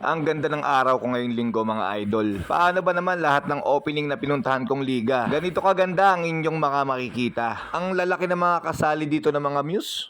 Ang ganda ng araw ko ngayong linggo mga idol. Paano ba naman lahat ng opening na pinuntahan kong liga? Ganito kaganda ang inyong mga makikita. Ang lalaki ng mga kasali dito ng mga muse.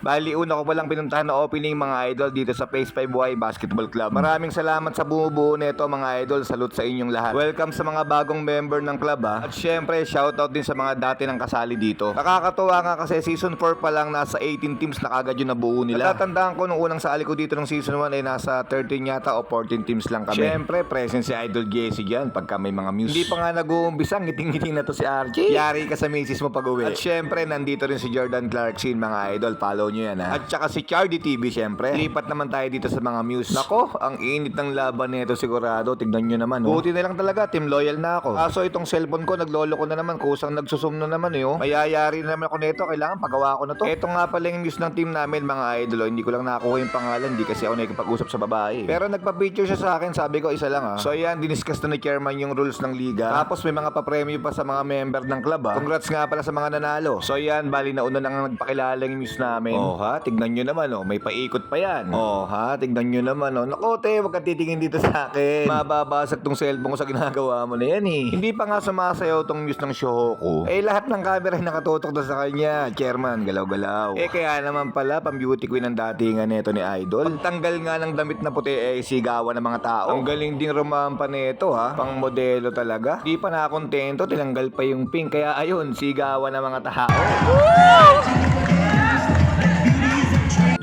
Bali, una ko palang pinuntahan na opening mga idol dito sa Phase 5Y Basketball Club. Maraming salamat sa bumubuo nito mga idol. Salute sa inyong lahat. Welcome sa mga bagong member ng club ha. At syempre, shoutout din sa mga dati ng kasali dito. Nakakatuwa nga kasi season 4 pa lang nasa 18 teams na kagad yung nabuo nila. Natatandaan ko nung unang sali ko dito ng season 1 ay nasa 13 yata o 14 teams lang kami. Syempre, present si Idol Jesse dyan pagka may mga muse. Hindi pa nga nag-uumpisa, ngiting-ngiting na to si RJ. Yari ka sa misis mo pag uwi. At syempre, nandito rin si Jordan Clarkson mga idol. Follow nyo yan ha. At saka si Chardy TV syempre. Lipat naman tayo dito sa mga muse. Nako, ang init ng laban nito sigurado. Tignan nyo naman. Oh. Buti na lang talaga, team loyal na ako. Kaso itong cellphone ko, naglolo ko na naman. Kusang nagsusum na naman eh. Oh. Mayayari na naman ako nito. Kailangan pagawa ko na to. Ito nga pala yung muse ng team namin mga idol. oh. Hindi ko lang nakuha yung pangalan. Hindi kasi ako nakikipag-usap sa babae. Pero nagpa-picture siya sa akin. Sabi ko, isa lang ah. So yan, diniscuss na ni chairman yung rules ng liga. Tapos may mga pa-premyo pa sa mga member ng club ah. Congrats nga pala sa mga nanalo. So yan, bali na una lang ang nagpakilala yung muse namin. Oh ha, tignan nyo naman oh. May paikot pa yan. Oh ha, tignan nyo naman oh. Nako te, wag ka titingin dito sa akin. Mababasag tong cellphone ko sa ginagawa mo na yan eh. Hindi pa nga sumasayaw tong muse ng show ko. Eh lahat ng camera ay nakatutok na sa kanya. Chairman, galaw-galaw. Eh kaya naman pala, pang beauty queen ang datingan nito ni Idol. Pagtanggal nga ng damit na puti eh sigawan ng mga tao. Ang galing ding rumampa nito ha. Pang modelo talaga. Di pa nakontento, tinanggal pa yung pink. Kaya ayun, sigawan ng mga tao.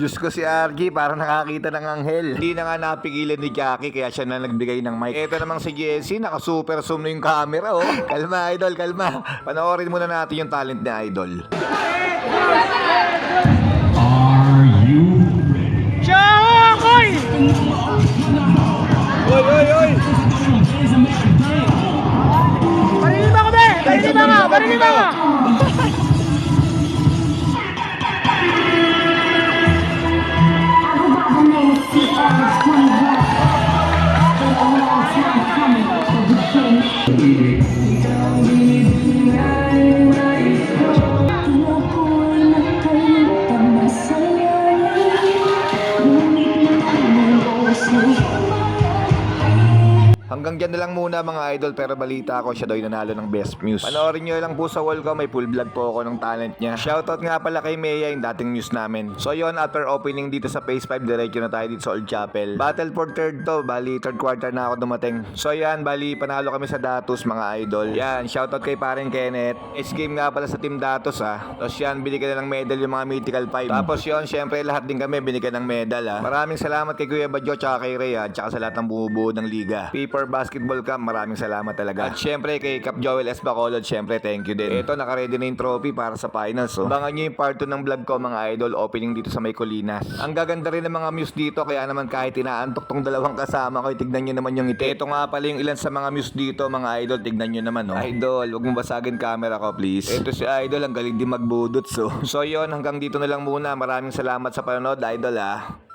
Diyos ko si RG, parang nakakita ng anghel. Hindi na nga napigilan ni Jackie, kaya siya na nagbigay ng mic. Ito namang si Jessie, naka-super zoom na yung camera, oh. Kalma, idol, kalma. Panoorin muna natin yung talent ni Idol. Are you ready? Chokoy! Oy, oy, oy! Paninima ko, be! Paninima ka! Paninima ka! Hanggang dyan na lang muna mga idol pero balita ko siya daw yung nanalo ng Best Muse. Panoorin nyo lang po sa wall ko, may full vlog po ako ng talent niya. Shoutout nga pala kay Mea yung dating news namin. So yon after opening dito sa Phase 5, diretso na tayo dito sa Old Chapel. Battle for third to, bali third quarter na ako dumating. So yan, bali panalo kami sa Datus mga idol. Yan, shoutout kay paren Kenneth. S-game nga pala sa Team Datus ah. Tapos yan, binigyan na ng medal yung mga Mythical 5. Tapos yon, syempre lahat din kami binigyan ng medal ah. Maraming salamat kay Kuya Badjo tsaka kay Ray ah, tsaka sa lahat ng bumubuo ng liga. Paper Basketball Cup, maraming salamat talaga. At syempre kay Cap Joel S. Bacolod, syempre thank you din. Ito, nakaready na yung trophy para sa finals. Oh. Abangan nyo yung part 2 ng vlog ko mga idol, opening dito sa May Colinas. Ang gaganda rin ng mga muse dito, kaya naman kahit inaantok tong dalawang kasama ko, tignan nyo naman yung ite. Ito nga pala yung ilan sa mga muse dito, mga idol, tignan nyo naman. Oh. Idol, wag mo basagin camera ko please. Ito si Idol, ang galing din magbudot. So, so yon hanggang dito na lang muna. Maraming salamat sa panonood, Idol ah.